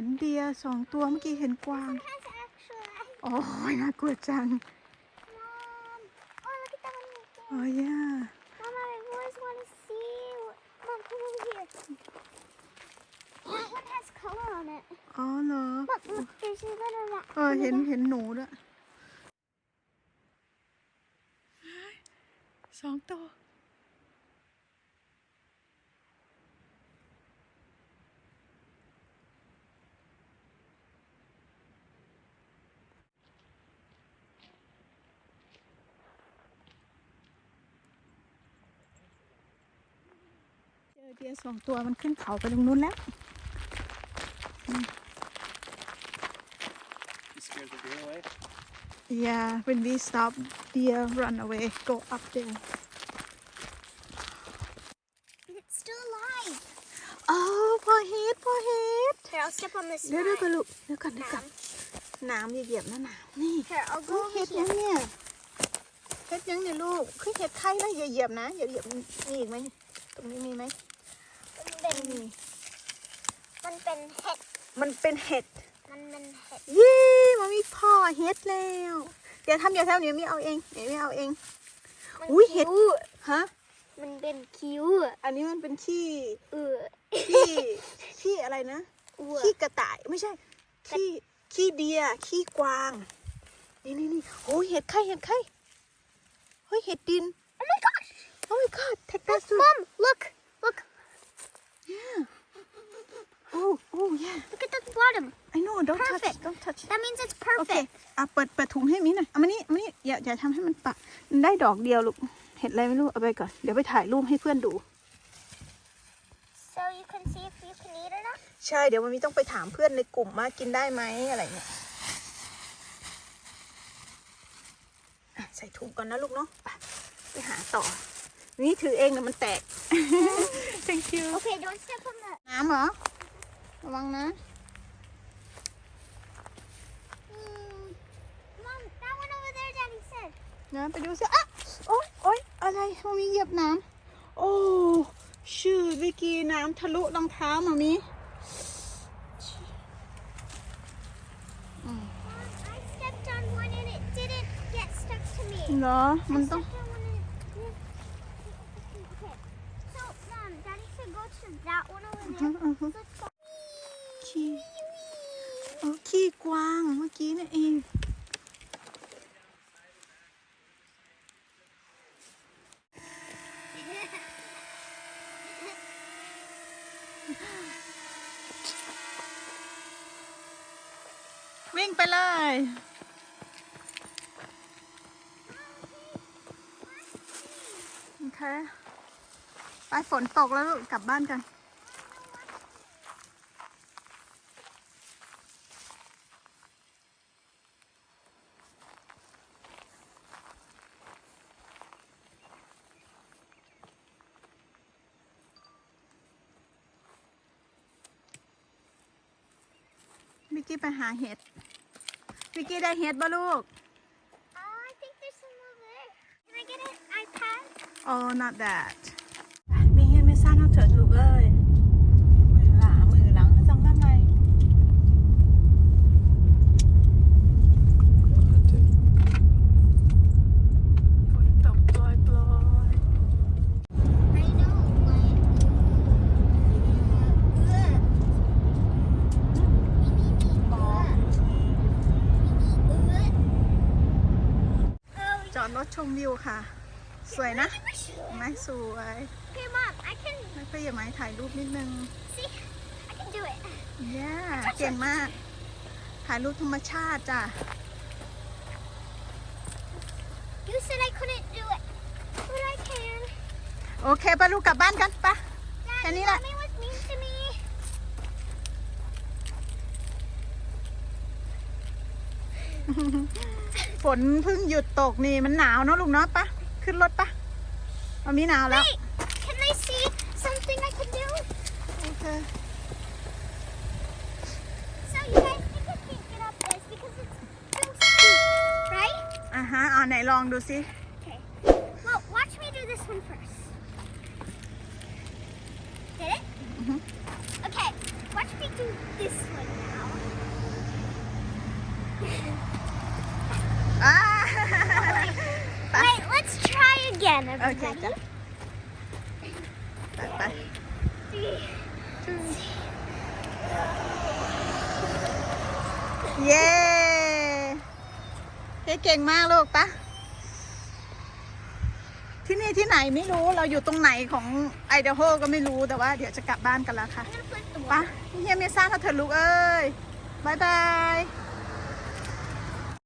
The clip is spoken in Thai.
ห็นเดียสองตัวเมื่อกี้เห็นกวาง Has actually. โอ้ยน่ากลัวจัง Mom. Oh, look at that one. right there. โอ้ยย่า Mama, I always want to see. Mom, come over here. That one has color on it. อ๋อเหรอ Look, look, there's a little rat. เออเห็นเห็นหนูด้วยสองตัว เจอเดียสองตัวมันขึ้นเขาไปตรงนู้นแล้ว You scared the deer away? Yeah, when we stop, deer run away, go up there. It's still alive. Oh, พอเฮ็ดพอเฮ็ด Here, I'll step on this เดี๋ยวเดี๋ยวก่อน slide. ลูกเดี๋ยวก่อนเดี๋ยวก่อนน้ำอย่าเหยียบนะน้ำนี่ Here, I'll เฮ้ go ย over เฮ็ดยัง here. เนี่ยเฮ็ดยังเนี่ยลูกคือเฮ็ดไข่นะอย่าเหยียบนะ อย่าเหยียบมีอีกไหมตรงนี้มีไหมมันไม่ เป็นมีมันเป็นเห็ด มันเป็นเห็ด มันเป็นเห็ดยี่มันมีพ่อเฮ็ดแล้ว เดี๋ยวทำอย่าทำเดี๋ยวมีเอาเอง เดี๋ยวมีเอาเอง มันอุ๊ยเห็ด คิ้วฮะ มันเป็นคิ้วอันนี้มันเป็นขี้ เออ ขี้ขี้อะไรนะ อ้วขี้กระต่ายไม่ใช่ ขี้ขี้เดีย ขี้กวาง นี่นี่นี่โอ้ยเห็ดไข่เห็ดไข่เฮ้ยเห็ดดิน Oh my gosh! Oh my god take that soup Mom, look, look, yeah oh oh yeah look at the bottom. I know don't touch Perfect. don't touch That means it's โอเค perfect. อะ เปิด เปิดถุงให้มิ้นหน่อยเอามานี่เอามานี่อย่า อย่าทำให้มันปะมันได้ดอกเดียวลูก เห็ดอะไรไม่รู้ เอาไปก่อน เดี๋ยวไปถ่ายรูปให้เพื่อนดู So you can see if you can eat it up. ใช่ เดี๋ยวมันมีต้องไปถามเพื่อนในกลุ่มว่ากินได้ไหมอะไรเงี้ยอะใส่ถุงก่อนนะลูกเนาะ ไปไปหาต่อ นี่ถือเองนะมันแตก thank you Okay, don't step on that. น้ำเหรอ ระวังนะ Mm. Mom, that one over there, Daddy said. นะไปดูสิอะโอ๊ยโอ๊ยอะไรมันมีเหยียบน้ำ โอ้ชื่อวิกีน้ำทะลุรองเท้ามามี Mom, I stepped on one and it didn't get stuck to me. เหรอ มัน I ต้อง stepped on one and it didn't. Okay. So, Mom, Daddy said go to that one over อือ there. ฮึอือฮึ Let's go. ขี้เออขี้กวางเมื่อกี้นี่เองวิ่งไปเลย โอเค ไปฝนตกแล้วลูก กลับบ้านกัน วิกกี้ไปหาเห็ดวิกกี้ได้เห็ดบ่ลูก Oh, I think there's some over there. Can I get an iPad? Oh not that มีเห็ดไม่ซ่านเอาเถิดลูกเอ้ย มือหลามือหลังจังนั่นไงฝนตกปล่อยปล่อย I know, like. Ugh. อ๋อ Ugh. จอ ดรถชมวิวค่ะ สวยนะ Oh, ไม่สวย Okay, Mom, I can แล้วก็อย่าไม้ถ่ายรูปนิดนึง see. I can do it. ย่าเก่งมาก ถ่ายรูปธรรมชาติจ้ะ You said I couldn't do it, but I can. โอเคไปลูกกลับบ้านกันปะแค่นี้แหละ Mommy was mean to me. ฝนเพิ่งหยุดตกนี่มันหนาวเนอะลูกเนาะปะขึ้นรถปะมันมีหนาวแล้ว Wait, can I see something I can do? โอเค So you guys think I can't get up this because it's too steep, right? อะฮะอ่าไหนลองดูสิ Okay. Well, watch me do this one first. Did it? Mhm. Okay. Watch me do this one now. Again, โอเค everybody. จ้ะไปไปเย้เฮ้เก่งมากลูกปะที่นี่ที่ไหนไม่รู้เราอยู่ตรงไหนของไอเดโฮก็ไม่รู้แต่ว่าเดี๋ยวจะกลับบ้านกันแล้วค่ะ I'm gonna put the ปะ water. เฮียเมซ่าถ้าเธอลูกเอ้ยบายบาย